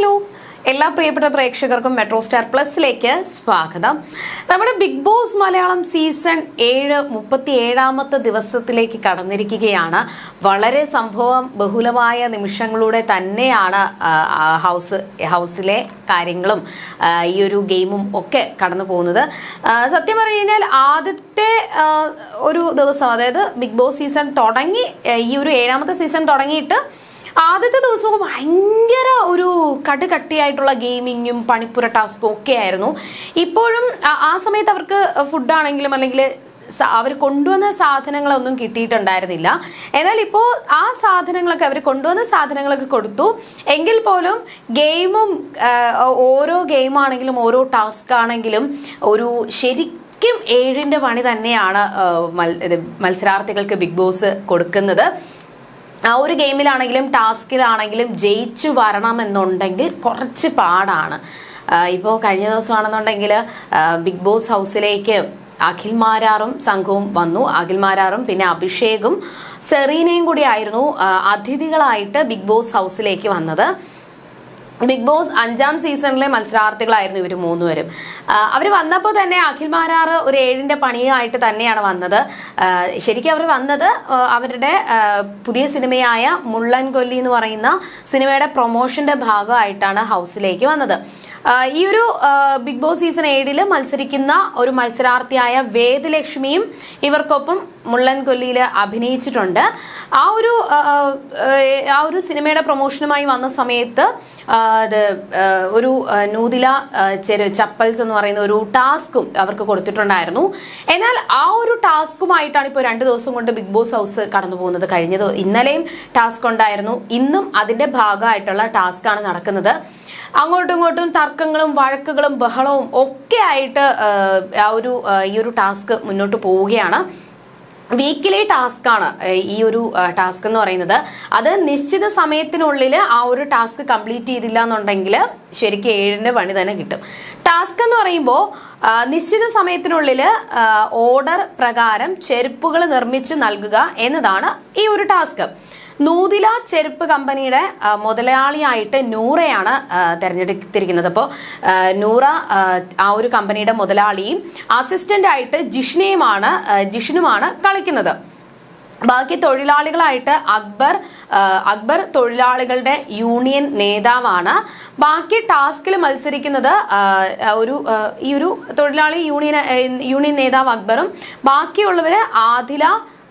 Hello. എല്ലാ പ്രിയപ്പെട്ട പ്രേക്ഷകർക്കും മെട്രോ സ്റ്റാർ പ്ലസിലേക്ക് സ്വാഗതം. നമ്മുടെ ബിഗ് ബോസ് മലയാളം സീസൺ ഏഴ് മുപ്പത്തി ഏഴാമത്തെ ദിവസത്തിലേക്ക് കടന്നിരിക്കുകയാണ്. വളരെ സംഭവം ബഹുലമായ നിമിഷങ്ങളിലൂടെ തന്നെയാണ് ഹൗസ് ഹൗസിലെ കാര്യങ്ങളും ഈ ഒരു ഗെയിമും ഒക്കെ കടന്നു പോകുന്നത്. സത്യം പറഞ്ഞു കഴിഞ്ഞാൽ ആദ്യത്തെ ഒരു ദിവസം അതായത് ബിഗ് ബോസ് സീസൺ തുടങ്ങി ഈ ഒരു ഏഴാമത്തെ സീസൺ തുടങ്ങിയിട്ട് ആദ്യത്തെ ദിവസവും ഭയങ്കര ഒരു കടുകട്ടിയായിട്ടുള്ള ഗെയിമിങ്ങും പണിപ്പുര ടാസ്കും ഒക്കെ ആയിരുന്നു. ഇപ്പോഴും ആ- സമയത്ത് അവർക്ക് ഫുഡാണെങ്കിലും അല്ലെങ്കിൽ അവർ കൊണ്ടുവന്ന സാധനങ്ങളൊന്നും കിട്ടിയിട്ടുണ്ടായിരുന്നില്ല. എന്നാൽ ഇപ്പോൾ ആ സാധനങ്ങളൊക്കെ അവർ കൊണ്ടുവന്ന സാധനങ്ങളൊക്കെ കൊടുത്തു. എങ്കിൽ പോലും ഗെയിമും ഓരോ ഗെയിമാണെങ്കിലും ഓരോ ടാസ്ക് ആണെങ്കിലും ഒരു ശരിക്കും ഏഴിന്റെ പണി തന്നെയാണ് മത്സരാർത്ഥികൾക്ക് ബിഗ് ബോസ് കൊടുക്കുന്നത്. ആ ഒരു ഗെയിമിലാണെങ്കിലും ടാസ്കിലാണെങ്കിലും ജയിച്ചു വരണമെന്നുണ്ടെങ്കിൽ കുറച്ച് പാടാണ്. ഇപ്പോൾ കഴിഞ്ഞ ദിവസമാണെന്നുണ്ടെങ്കിൽ ബിഗ് ബോസ് ഹൗസിലേക്ക് അഖിൽ മാരാറും സംഘവും വന്നു. അഖിൽ മാരാറും പിന്നെ അഭിഷേകും സെറീനയും കൂടി ആയിരുന്നു അതിഥികളായിട്ട് ബിഗ് ബോസ് ഹൗസിലേക്ക് വന്നത്. ബിഗ് ബോസ് അഞ്ചാം സീസണിലെ മത്സരാർത്ഥികളായിരുന്നു ഇവർ മൂന്നുപേരും. അവർ വന്നപ്പോൾ തന്നെ അഖിൽ മാരാറ് ഒരു ഏഴിന്റെ പണിയായിട്ട് തന്നെയാണ് വന്നത്. ശരിക്കും അവർ വന്നത് അവരുടെ പുതിയ സിനിമയായ മുള്ളൻ കൊല്ലി എന്ന് പറയുന്ന സിനിമയുടെ പ്രൊമോഷന്റെ ഭാഗമായിട്ടാണ് ഹൗസിലേക്ക് വന്നത്. ഈ ഒരു ബിഗ് ബോസ് സീസൺ ഏഴിൽ മത്സരിക്കുന്ന ഒരു മത്സരാർത്ഥിയായ വേദലക്ഷ്മിയും ഇവർക്കൊപ്പം മുള്ളൻ കൊല്ലിയിൽ അഭിനയിച്ചിട്ടുണ്ട്. ആ ഒരു ആ, ഒരു സിനിമയുടെ പ്രൊമോഷനുമായി വന്ന സമയത്ത് അത് ഒരു നൂതില ചെരു ചപ്പൽസ് എന്ന് പറയുന്ന ഒരു ടാസ്കും അവർക്ക് കൊടുത്തിട്ടുണ്ടായിരുന്നു. എന്നാൽ ആ ഒരു ടാസ്കുമായിട്ടാണ് ഇപ്പോൾ രണ്ട് ദിവസം കൊണ്ട് ബിഗ് ബോസ് ഹൗസ് കടന്നു പോകുന്നത്. കഴിഞ്ഞത് ഇന്നലെയും ടാസ്ക് ഉണ്ടായിരുന്നു. ഇന്നും അതിന്റെ ഭാഗമായിട്ടുള്ള ടാസ്ക്കാണ് നടക്കുന്നത്. അങ്ങോട്ടും ഇങ്ങോട്ടും തർക്കങ്ങളും വഴക്കുകളും ബഹളവും ഒക്കെ ആയിട്ട് ആ, ഒരു ഈ ഒരു ടാസ്ക് മുന്നോട്ട് പോവുകയാണ്. വീക്കിലി ടാസ്ക് ആണ് ഈ ഒരു ടാസ്ക് എന്ന് പറയുന്നത്. അത് നിശ്ചിത സമയത്തിനുള്ളിൽ ആ ഒരു ടാസ്ക് കംപ്ലീറ്റ് ചെയ്തില്ല എന്നുണ്ടെങ്കിൽ ശരിക്കും ഏഴിന്റെ പണി തന്നെ കിട്ടും. ടാസ്ക് എന്ന് പറയുമ്പോൾ നിശ്ചിത സമയത്തിനുള്ളിൽ ഓർഡർ പ്രകാരം ചെരുപ്പുകൾ നിർമ്മിച്ച് നൽകുക എന്നതാണ് ഈ ഒരു ടാസ്ക്. നൂതില ചെരുപ്പ് കമ്പനിയുടെ മുതലാളിയായിട്ട് നൂറയാണ് തിരഞ്ഞെടുത്തിരിക്കുന്നത്. അപ്പോൾ നൂറ ആ, ഒരു കമ്പനിയുടെ മുതലാളിയും അസിസ്റ്റന്റ് ആയിട്ട് ജിഷ്ണയുമാണ് ആ, ജിഷ്ണുമാണ് കളിക്കുന്നത്. ബാക്കി തൊഴിലാളികളായിട്ട് അക്ബർ അക്ബർ തൊഴിലാളികളുടെ യൂണിയൻ നേതാവാണ്. ബാക്കി ടാസ്കിൽ മത്സരിക്കുന്നത് ഒരു ഈ ഒരു തൊഴിലാളി യൂണിയൻ യൂണിയൻ നേതാവ് അക്ബറും. ബാക്കിയുള്ളവർ ആദില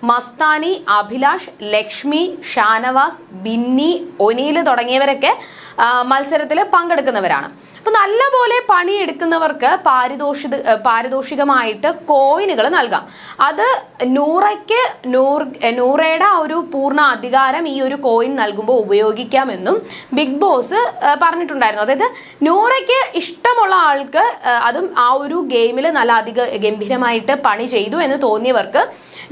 മസ്താനി അഭിലാഷ് ലക്ഷ്മി ഷാനവാസ് ബിന്നി ഒനീൽ തുടങ്ങിയവരൊക്കെ മത്സരത്തിൽ പങ്കെടുക്കുന്നവരാണ്. അപ്പൊ നല്ലപോലെ പണിയെടുക്കുന്നവർക്ക് പാരിതോഷിക പാരിതോഷികമായിട്ട് കോയിനുകൾ നൽകാം. അത് നൂറയ്ക്ക് നൂർ നൂറയുടെ ആ ഒരു പൂർണ അധികാരം ഈ ഒരു കോയിൻ നൽകുമ്പോൾ ഉപയോഗിക്കാമെന്നും ബിഗ് ബോസ് പറഞ്ഞിട്ടുണ്ടായിരുന്നു. അതായത് നൂറയ്ക്ക് ഇഷ്ടമുള്ള ആൾക്ക് അതും ആ ഒരു ഗെയിമിൽ നല്ല അധിക ഗംഭീരമായിട്ട് പണി ചെയ്തു എന്ന് തോന്നിയവർക്ക്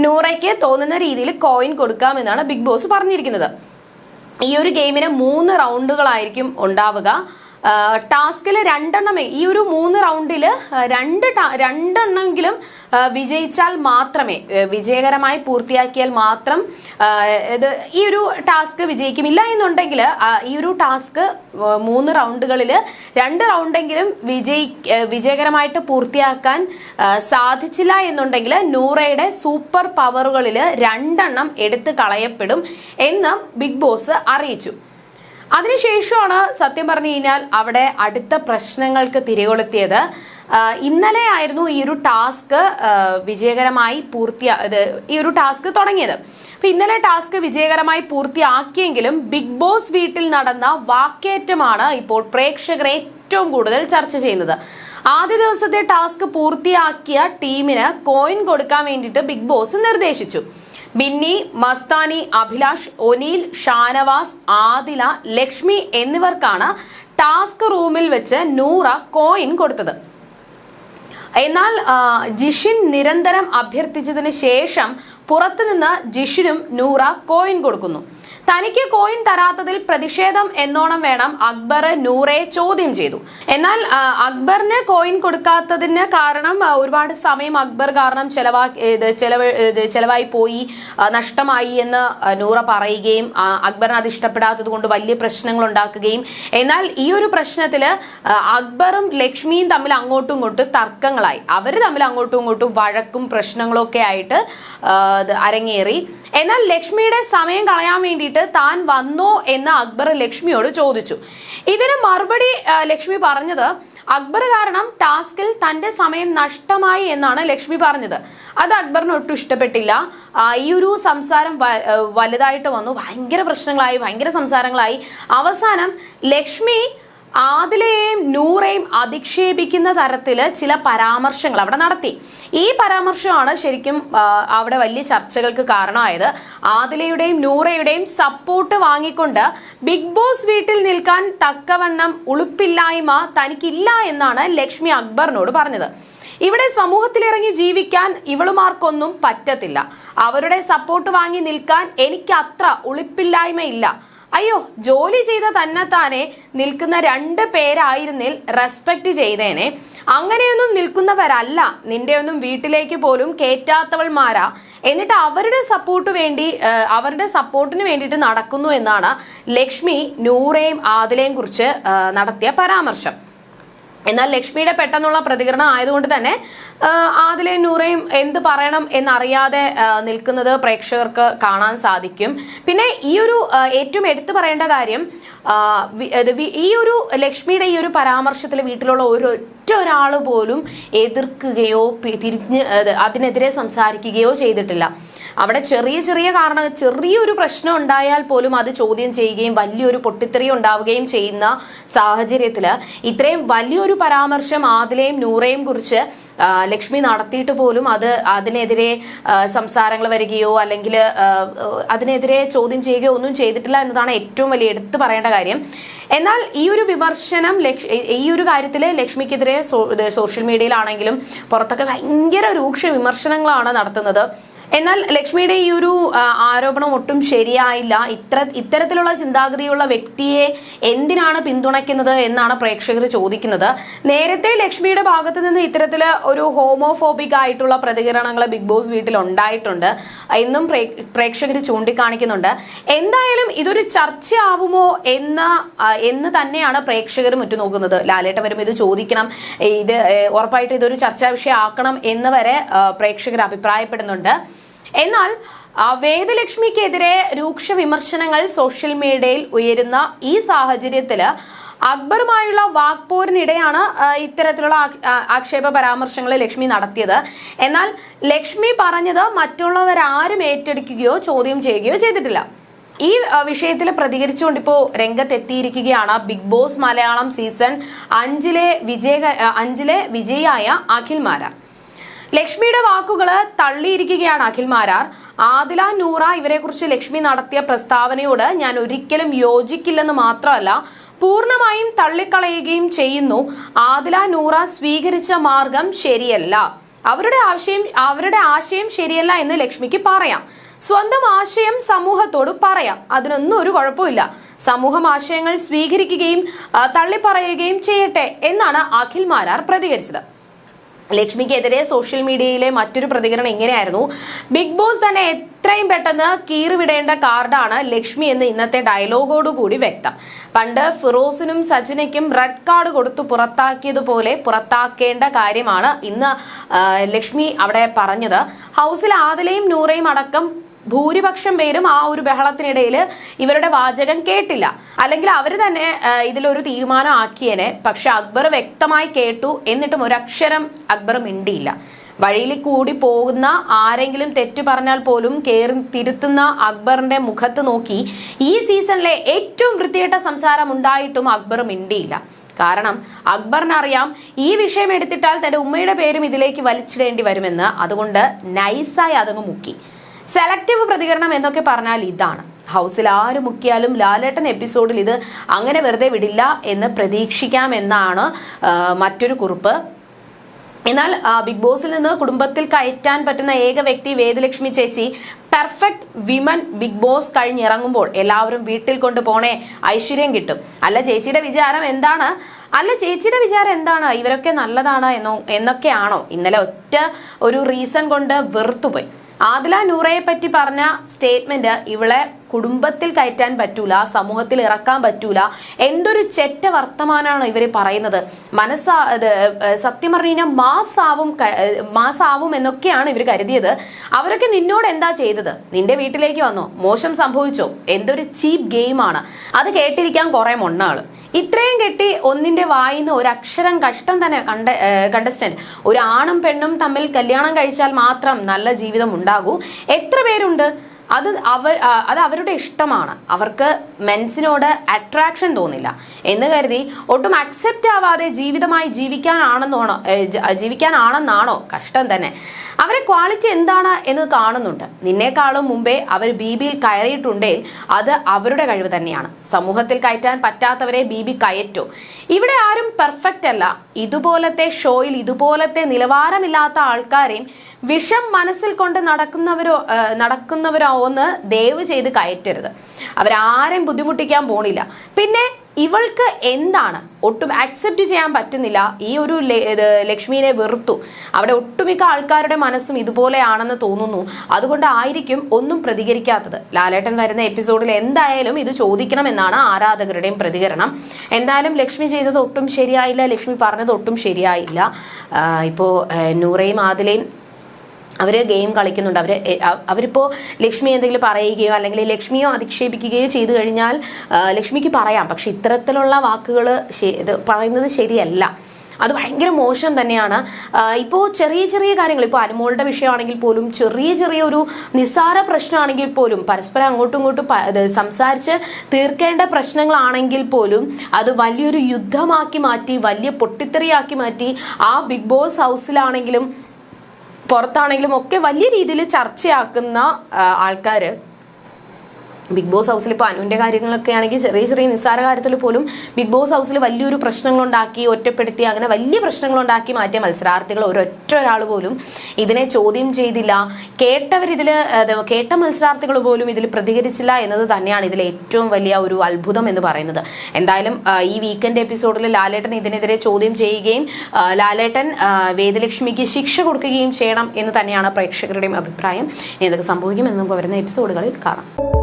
നൂറയ്ക്ക് തോന്നുന്ന രീതിയിൽ കോയിൻ കൊടുക്കാമെന്നാണ് ബിഗ് ബോസ് പറഞ്ഞിരിക്കുന്നത്. ഈ ഒരു ഗെയിമിന് മൂന്ന് റൗണ്ടുകളായിരിക്കും ഉണ്ടാവുക. ടാസ്കിൽ രണ്ടെണ്ണമേ ഈ ഒരു മൂന്ന് റൗണ്ടിൽ രണ്ട് രണ്ടെണ്ണമെങ്കിലും വിജയിച്ചാൽ മാത്രമേ വിജയകരമായി പൂർത്തിയാക്കിയാൽ മാത്രം ഇത് ഈ ഒരു ടാസ്ക് വിജയിക്കും ഇല്ല എന്നുണ്ടെങ്കിൽ ഈ ഒരു ടാസ്ക് മൂന്ന് റൗണ്ടുകളിൽ രണ്ട് റൗണ്ടെങ്കിലും വിജയി വിജയകരമായിട്ട് പൂർത്തിയാക്കാൻ സാധിച്ചില്ല എന്നുണ്ടെങ്കിൽ നൂറയുടെ സൂപ്പർ പവറുകളിൽ രണ്ടെണ്ണം എടുത്തു കളയപ്പെടും എന്ന് ബിഗ് ബോസ് അറിയിച്ചു. അതിനുശേഷമാണ് സത്യം പറഞ്ഞു കഴിഞ്ഞാൽ അവിടെ അടുത്ത പ്രശ്നങ്ങൾക്ക് തിരികൊളുത്തിയത്. ഇന്നലെ ആയിരുന്നു ഈ ഒരു ടാസ്ക് വിജയകരമായി പൂർത്തിയാ ഈ ഒരു ടാസ്ക് തുടങ്ങിയത്. അപ്പൊ ഇന്നലെ ടാസ്ക് വിജയകരമായി പൂർത്തിയാക്കിയെങ്കിലും ബിഗ് ബോസ് വീട്ടിൽ നടന്ന വാക്കേറ്റമാണ് ഇപ്പോൾ പ്രേക്ഷകരെ ഏറ്റവും കൂടുതൽ ചർച്ച ചെയ്യുന്നത്. ആദ്യ ദിവസത്തെ ടാസ്ക് പൂർത്തിയാക്കിയ ടീമിന് കോയിൻ കൊടുക്കാൻ വേണ്ടിയിട്ട് ബിഗ് ബോസ് നിർദ്ദേശിച്ചു. ബിന്നി മസ്താനി അഭിലാഷ് ഒനീൽ ഷാനവാസ് ആദില ലക്ഷ്മി എന്നിവർക്കാണ് ടാസ്ക് റൂമിൽ വെച്ച് നൂറ കോയിൻ കൊടുത്തത്. എന്നാൽ ജിഷിൻ നിരന്തരം അഭ്യർത്ഥിച്ചതിന് ശേഷം പുറത്തുനിന്ന് ജിഷിനും നൂറ കോയിൻ കൊടുക്കുന്നു. തനിക്ക് കോയിൻ തരാത്തതിൽ പ്രതിഷേധം എന്നോണം വേണം അക്ബർ നൂറെ ചോദ്യം ചെയ്തു. എന്നാൽ അക്ബറിന് കോയിൻ കൊടുക്കാത്തതിന് കാരണം ഒരുപാട് സമയം അക്ബർ കാരണം ചെലവാ ചെലവ് ചെലവായി പോയി നഷ്ടമായി എന്ന് നൂറ പറയുകയും അക്ബറിന് അത് ഇഷ്ടപ്പെടാത്തത് കൊണ്ട് വലിയ പ്രശ്നങ്ങൾ ഉണ്ടാക്കുകയും. എന്നാൽ ഈ ഒരു പ്രശ്നത്തിൽ അക്ബറും ലക്ഷ്മിയും തമ്മിൽ അങ്ങോട്ടും ഇങ്ങോട്ടും തർക്കങ്ങളായി. അവർ തമ്മിൽ അങ്ങോട്ടും ഇങ്ങോട്ടും വഴക്കും പ്രശ്നങ്ങളൊക്കെ ആയിട്ട് അരങ്ങേറി. എന്നാൽ ലക്ഷ്മിയുടെ സമയം കളയാൻ വേണ്ടിയിട്ട് താൻ വന്നോ എന്ന് അക്ബർ ലക്ഷ്മിയോട് ചോദിച്ചു. ഇതിന് മറുപടി ലക്ഷ്മി പറഞ്ഞത് അക്ബർ കാരണം ടാസ്കിൽ തന്റെ സമയം നഷ്ടമായി എന്നാണ് ലക്ഷ്മി പറഞ്ഞത്. അത് അക്ബറിന് ഒട്ടും ഇഷ്ടപ്പെട്ടില്ല. ഈ ഒരു സംസാരം വലുതായിട്ട് വന്നു. ഭയങ്കര പ്രശ്നങ്ങളായി ഭയങ്കര സംസാരങ്ങളായി. അവസാനം ലക്ഷ്മി ആദിലയെയും നൂറേയും അധിക്ഷേപിക്കുന്ന തരത്തിൽ ചില പരാമർശങ്ങൾ അവിടെ നടത്തി. ഈ പരാമർശമാണ് ശരിക്കും അവിടെ വലിയ ചർച്ചകൾക്ക് കാരണമായത്. ആദിലയുടെയും നൂറയുടെയും സപ്പോർട്ട് വാങ്ങിക്കൊണ്ട് ബിഗ് ബോസ് വീട്ടിൽ നിൽക്കാൻ തക്കവണ്ണം ഉളുപ്പില്ലായ്മ തനിക്കില്ല എന്നാണ് ലക്ഷ്മി അക്ബറിനോട് പറഞ്ഞത്. ഇവിടെ സമൂഹത്തിലിറങ്ങി ജീവിക്കാൻ ഇവളുമാർക്കൊന്നും പറ്റത്തില്ല. അവരുടെ സപ്പോർട്ട് വാങ്ങി നിൽക്കാൻ എനിക്ക് അത്ര ഉളിപ്പില്ലായ്മയില്ല. അയ്യോ ജോലി ചെയ്ത തന്നെത്താനെ നിൽക്കുന്ന രണ്ട് പേരായിരുന്നിൽ റെസ്പെക്ട് ചെയ്തേനെ. അങ്ങനെയൊന്നും നിൽക്കുന്നവരല്ല. നിന്റെ ഒന്നും വീട്ടിലേക്ക് പോലും കേറ്റാത്തവൾമാരാ. എന്നിട്ട് അവരുടെ സപ്പോർട്ട് വേണ്ടി അവരുടെ സപ്പോർട്ടിന് വേണ്ടിയിട്ട് നടക്കുന്നു എന്നാണ് ലക്ഷ്മി നൂറേയും ആദിലയും കുറിച്ച് നടത്തിയ പരാമർശം. എന്നാൽ ലക്ഷ്മിയുടെ പെട്ടെന്നുള്ള പ്രതികരണം ആയതുകൊണ്ട് തന്നെ ആദിലയും നൂറയും എന്ത് പറയണം എന്നറിയാതെ നിൽക്കുന്നത് പ്രേക്ഷകർക്ക് കാണാൻ സാധിക്കും. പിന്നെ ഈ ഒരു ഏറ്റവും എടുത്തു പറയേണ്ട കാര്യം ഈ ഒരു ലക്ഷ്മിയുടെ ഈ ഒരു പരാമർശത്തിൽ വീട്ടിലുള്ള ഒരു ഒറ്റ ഒരാൾ പോലും എതിർക്കുകയോ തിരിഞ്ഞ് അതിനെതിരെ സംസാരിക്കുകയോ ചെയ്തിട്ടില്ല. അവിടെ ചെറിയ ചെറിയ കാരണ ചെറിയൊരു പ്രശ്നം ഉണ്ടായാൽ പോലും അത് ചോദ്യം ചെയ്യുകയും വലിയൊരു പൊട്ടിത്തെറി ഉണ്ടാവുകയും ചെയ്യുന്ന സാഹചര്യത്തിൽ ഇത്രയും വലിയൊരു പരാമർശം ആദിലയും നൂറയും കുറിച്ച് ലക്ഷ്മി നടത്തിയിട്ട് പോലും അത് അതിനെതിരെ സംസാരങ്ങൾ വരികയോ അല്ലെങ്കിൽ അതിനെതിരെ ചോദ്യം ചെയ്യുകയോ ഒന്നും ചെയ്തിട്ടില്ല എന്നതാണ് ഏറ്റവും വലിയ എടുത്തു പറയേണ്ട കാര്യം. എന്നാൽ ഈ ഒരു വിമർശനം ഈ ഒരു കാര്യത്തിൽ ലക്ഷ്മിക്കെതിരെ സോഷ്യൽ മീഡിയയിലാണെങ്കിലും പുറത്തൊക്കെ ഭയങ്കര രൂക്ഷ വിമർശനങ്ങളാണ് നടത്തുന്നത്. എന്നാൽ ലക്ഷ്മിയുടെ ഈ ഒരു ആരോപണം ഒട്ടും ശരിയായില്ല. ഇത്ര ഇത്തരത്തിലുള്ള ചിന്താഗതിയുള്ള വ്യക്തിയെ എന്തിനാണ് പിന്തുണയ്ക്കുന്നത് എന്നാണ് പ്രേക്ഷകർ ചോദിക്കുന്നത്. നേരത്തെ ലക്ഷ്മിയുടെ ഭാഗത്ത് നിന്ന് ഇത്തരത്തിൽ ഒരു ഹോമോഫോബിക് ആയിട്ടുള്ള പ്രതികരണങ്ങൾ ബിഗ് ബോസ് വീട്ടിൽ ഉണ്ടായിട്ടുണ്ട്. എന്നും പ്രേക്ഷകർ ചൂണ്ടിക്കാണിക്കുന്നുണ്ട്. എന്തായാലും ഇതൊരു ചർച്ചയാവുമോ എന്ന് എന്ന് തന്നെയാണ് പ്രേക്ഷകർ ഉറ്റുനോക്കുന്നത് ലാലേട്ടൻ വരും ഇത് ചോദിക്കണം. ഇത് ഉറപ്പായിട്ട് ഇതൊരു ചർച്ചാ വിഷയമാക്കണം എന്ന് വരെ പ്രേക്ഷകർ അഭിപ്രായപ്പെടുന്നുണ്ട്. എന്നാൽ വേദലക്ഷ്മിക്കെതിരെ രൂക്ഷ വിമർശനങ്ങൾ സോഷ്യൽ മീഡിയയിൽ ഉയരുന്ന ഈ സാഹചര്യത്തിൽ അക്ബറുമായുള്ള വാക്പോരിനിടെയാണ് ഇത്തരത്തിലുള്ള ആക്ഷേപ പരാമർശങ്ങൾ ലക്ഷ്മി നടത്തിയത്. എന്നാൽ ലക്ഷ്മി പറഞ്ഞത് മറ്റുള്ളവരാരും ഏറ്റെടുക്കുകയോ ചോദ്യം ചെയ്യുകയോ ചെയ്തിട്ടില്ല. ഈ വിഷയത്തിൽ പ്രതികരിച്ചുകൊണ്ട് ഇപ്പോൾ രംഗത്തെത്തിയിരിക്കുകയാണ് ബിഗ് ബോസ് മലയാളം സീസൺ അഞ്ചിലെ വിജയ അഞ്ചിലെ വിജയിയായ അഖിൽ മാരാർ. ലക്ഷ്മിയുടെ വാക്കുകൾ തള്ളിയിരിക്കുകയാണ് അഖിൽ മാരാർ. ആദില നൂറ ഇവരെക്കുറിച്ച് ലക്ഷ്മി നടത്തിയ പ്രസ്താവനയോട് ഞാൻ ഒരിക്കലും യോജിക്കില്ലെന്ന് മാത്രമല്ല പൂർണമായും തള്ളിക്കളയുകയും ചെയ്യുന്നു. ആദില നൂറ സ്വീകരിച്ച മാർഗം ശരിയല്ല. അവരുടെ ആശയം അവരുടെ ആശയം ശരിയല്ല എന്ന് ലക്ഷ്മിക്ക് പറയാം. സ്വന്തം ആശയം സമൂഹത്തോട് പറയാം. അതിനൊന്നും ഒരു കുഴപ്പമില്ല. സമൂഹം ആശയങ്ങൾ സ്വീകരിക്കുകയും തള്ളിപ്പറയുകയും ചെയ്യട്ടെ എന്നാണ് അഖിൽ മാരാർ പ്രതികരിച്ചത്. ലക്ഷ്മിക്കെതിരെ സോഷ്യൽ മീഡിയയിലെ മറ്റൊരു പ്രതികരണം എങ്ങനെയായിരുന്നു? ബിഗ് ബോസ് തന്നെ എത്രയും പെട്ടെന്ന് കീറിവിടേണ്ട കാർഡാണ് ലക്ഷ്മി എന്ന് ഇന്നത്തെ ഡയലോഗോടുകൂടി വ്യക്തം. പണ്ട് ഫിറോസിനും സജിനയ്ക്കും റെഡ് കാർഡ് കൊടുത്തു പുറത്താക്കിയതുപോലെ പുറത്താക്കേണ്ട കാര്യമാണ് ഇന്ന് ലക്ഷ്മി അവിടെ പറഞ്ഞത്. ഹൗസിൽ ആദിലയും നൂറയും അടക്കം ഭൂരിപക്ഷം പേരും ആ ഒരു ബഹളത്തിനിടയിൽ ഇവരുടെ വാചകം കേട്ടില്ല. അല്ലെങ്കിൽ അവർ തന്നെ ഇതിലൊരു തീരുമാനം ആക്കിയനെ. പക്ഷെ അക്ബർ വ്യക്തമായി കേട്ടു. എന്നിട്ടും ഒരക്ഷരം അക്ബർ മിണ്ടിയില്ല. വഴിയിൽ കൂടി പോകുന്ന ആരെങ്കിലും തെറ്റ് പറഞ്ഞാൽ പോലും കേറി തിരുത്തുന്ന അക്ബറിന്റെ മുഖത്ത് നോക്കി ഈ സീസണിലെ ഏറ്റവും വൃത്തികെട്ട സംസാരം ഉണ്ടായിട്ടും അക്ബർ മിണ്ടിയില്ല. കാരണം അക്ബറിനറിയാം ഈ വിഷയം എടുത്തിട്ടാൽ തന്റെ ഉമ്മയുടെ പേരും ഇതിലേക്ക് വലിച്ചിടേണ്ടി വരുമെന്ന്. അതുകൊണ്ട് നൈസായി അതങ്ങ് മുക്കി. സെലക്റ്റീവ് പ്രതികരണം എന്നൊക്കെ പറഞ്ഞാൽ ഇതാണ്. ഹൗസിൽ ആര് മുക്കിയാലും ലാലേട്ടൻ എപ്പിസോഡിൽ ഇത് അങ്ങനെ വെറുതെ വിടില്ല എന്ന് പ്രതീക്ഷിക്കാമെന്നാണ് എന്നാണ് മറ്റൊരു കുറിപ്പ്. എന്നാൽ ബിഗ് ബോസിൽ നിന്ന് കുടുംബത്തിൽ കയറ്റാൻ പറ്റുന്ന ഏക വ്യക്തി വേദലക്ഷ്മി ചേച്ചി പെർഫെക്റ്റ് വിമൻ ബിഗ് ബോസ് കഴിഞ്ഞിറങ്ങുമ്പോൾ എല്ലാവരും വീട്ടിൽ കൊണ്ട് പോണേ ഐശ്വര്യം കിട്ടും. അല്ല ചേച്ചിയുടെ വിചാരം എന്താണ്? അല്ല ചേച്ചിയുടെ വിചാരം എന്താണ്? ഇവരൊക്കെ നല്ലതാണ് എന്നോ എന്നൊക്കെയാണോ? ഇന്നലെ ഒറ്റ ഒരു റീസൺ കൊണ്ട് വെറുത്തുപോയി. ആദില നൂറയെ പറ്റി പറഞ്ഞ സ്റ്റേറ്റ്മെന്റ് ഇവളെ കുടുംബത്തിൽ കയറ്റാൻ പറ്റൂല സമൂഹത്തിൽ ഇറക്കാൻ പറ്റൂല. എന്തൊരു ചെറ്റ വർത്തമാനാണ് ഇവർ പറയുന്നത്. മനസ്സാ സത്യം പറഞ്ഞു കഴിഞ്ഞാൽ മാസാവും മാസാവും എന്നൊക്കെയാണ് ഇവർ കരുതിയത്. അവരൊക്കെ നിന്നോട് എന്താ ചെയ്തത്? നിന്റെ വീട്ടിലേക്ക് വന്നോ? മോശം സംഭവിച്ചോ? എന്തൊരു ചീപ്പ് ഗെയിമാണ്. അത് കേട്ടിരിക്കാൻ കുറെ മൊണ്ണാൾ ഇത്രയും കെട്ടി ഒന്നിന്റെ വായിന്ന് ഒരു അക്ഷരം കഷ്ടം തന്നെ കണ്ട കണ്ടസ്റ്റന്റ് ഒരു ആണും പെണ്ണും തമ്മിൽ കല്യാണം കഴിച്ചാൽ മാത്രം നല്ല ജീവിതം ഉണ്ടാകൂ. എത്ര പേരുണ്ട്? അത് അവർ അത് അവരുടെ ഇഷ്ടമാണ്. അവർക്ക് മെൻസിനോട് അട്രാക്ഷൻ തോന്നില്ല. എന്ന് കരുതി ഒട്ടും അക്സെപ്റ്റ് ആവാതെ ജീവിതമായി ജീവിക്കാനാണെന്നാണോ ജീവിക്കാനാണെന്നാണോ കഷ്ടം തന്നെ. അവരെ ക്വാളിറ്റി എന്താണ് എന്ന് കാണുന്നുണ്ട്. നിന്നേക്കാളും മുമ്പേ അവർ ബി ബിയിൽ കയറിയിട്ടുണ്ടെങ്കിൽ അത് അവരുടെ കഴിവ് തന്നെയാണ്. സമൂഹത്തിൽ കയറ്റാൻ പറ്റാത്തവരെ ബി ബി കയറ്റു. ഇവിടെ ആരും പെർഫെക്റ്റ് അല്ല. ഇതുപോലത്തെ ഷോയിൽ ഇതുപോലത്തെ നിലവാരമില്ലാത്ത ആൾക്കാരെയും വിഷം മനസ്സിൽ കൊണ്ട് നടക്കുന്നവരോ നടക്കുന്നവരോ ഒന്ന് ദയവ് ചെയ്ത് കയറ്റരുത്. അവരാരെയും ബുദ്ധിമുട്ടിക്കാൻ പോണില്ല. പിന്നെ ഇവൾക്ക് എന്താണ്? ഒട്ടും അക്സെപ്റ്റ് ചെയ്യാൻ പറ്റുന്നില്ല. ഈ ഒരു ലക്ഷ്മീനെ വെറുത്തു. അവിടെ ഒട്ടുമിക്ക ആൾക്കാരുടെ മനസ്സും ഇതുപോലെയാണെന്ന് തോന്നുന്നു. അതുകൊണ്ട് ആയിരിക്കും ഒന്നും പ്രതികരിക്കാത്തത്. ലാലേട്ടൻ വരുന്ന എപ്പിസോഡിൽ എന്തായാലും ഇത് ചോദിക്കണമെന്നാണ് ആരാധകരുടെയും പ്രതികരണം. എന്തായാലും ലക്ഷ്മി ചെയ്തത് ഒട്ടും ശരിയായില്ല. ലക്ഷ്മി പറഞ്ഞത് ഒട്ടും ശരിയായില്ല. ഇപ്പോൾ നൂറയും ആദിലയും അവർ ഗെയിം കളിക്കുന്നുണ്ട്. അവർ അവരിപ്പോൾ ലക്ഷ്മി എന്തെങ്കിലും പറയുകയോ അല്ലെങ്കിൽ ലക്ഷ്മിയോ അധിക്ഷേപിക്കുകയോ ചെയ്തു കഴിഞ്ഞാൽ ലക്ഷ്മിക്ക് പറയാം. പക്ഷെ ഇത്തരത്തിലുള്ള വാക്കുകൾ പറയുന്നത് ശരിയല്ല. അത് ഭയങ്കര മോശം തന്നെയാണ്. ഇപ്പോൾ ചെറിയ ചെറിയ കാര്യങ്ങൾ ഇപ്പോൾ അനുമോളുടെ വിഷയമാണെങ്കിൽ പോലും ചെറിയ ചെറിയ ഒരു നിസ്സാര പ്രശ്നമാണെങ്കിൽ പോലും പരസ്പരം അങ്ങോട്ടും ഇങ്ങോട്ടും സംസാരിച്ച് തീർക്കേണ്ട പ്രശ്നങ്ങളാണെങ്കിൽ പോലും അത് വലിയൊരു യുദ്ധമാക്കി മാറ്റി വലിയ പൊട്ടിത്തെറിയാക്കി മാറ്റി ആ ബിഗ് ബോസ് ഹൗസിലാണെങ്കിലും പുറത്താണെങ്കിലും ഒക്കെ വലിയ രീതിയിൽ ചർച്ചയാക്കുന്ന ആൾക്കാർ ബിഗ് ബോസ് ഹൗസിൽ ഇപ്പോൾ അനുവിന്റെ കാര്യങ്ങളൊക്കെ ആണെങ്കിൽ ചെറിയ ചെറിയ നിസ്സാര കാര്യത്തിൽ പോലും ബിഗ് ബോസ് ഹൗസിൽ വലിയൊരു പ്രശ്നങ്ങളുണ്ടാക്കി ഒറ്റപ്പെടുത്തി അങ്ങനെ വലിയ പ്രശ്നങ്ങളുണ്ടാക്കി മാറ്റിയ മത്സരാർത്ഥികൾ ഒരൊറ്റ ഒരാൾ പോലും ഇതിനെ ചോദ്യം ചെയ്തില്ല. കേട്ടവരിതിൽ കേട്ട മത്സരാർത്ഥികൾ പോലും ഇതിൽ പ്രതികരിച്ചില്ല എന്നത് തന്നെയാണ് ഇതിലെ ഏറ്റവും വലിയ ഒരു അത്ഭുതം എന്ന് പറയുന്നത്. എന്തായാലും ഈ വീക്കെൻഡ് എപ്പിസോഡിൽ ലാലേട്ടൻ ഇതിനെതിരെ ചോദ്യം ചെയ്യുകയും ലാലേട്ടൻ വേദലക്ഷ്മിക്ക് ശിക്ഷ കൊടുക്കുകയും ചെയ്യണം എന്ന് തന്നെയാണ് പ്രേക്ഷകരുടെയും അഭിപ്രായം. ഇതൊക്കെ സംഭവിക്കുമെന്ന് നമുക്ക് വരുന്ന എപ്പിസോഡുകളിൽ കാണാം.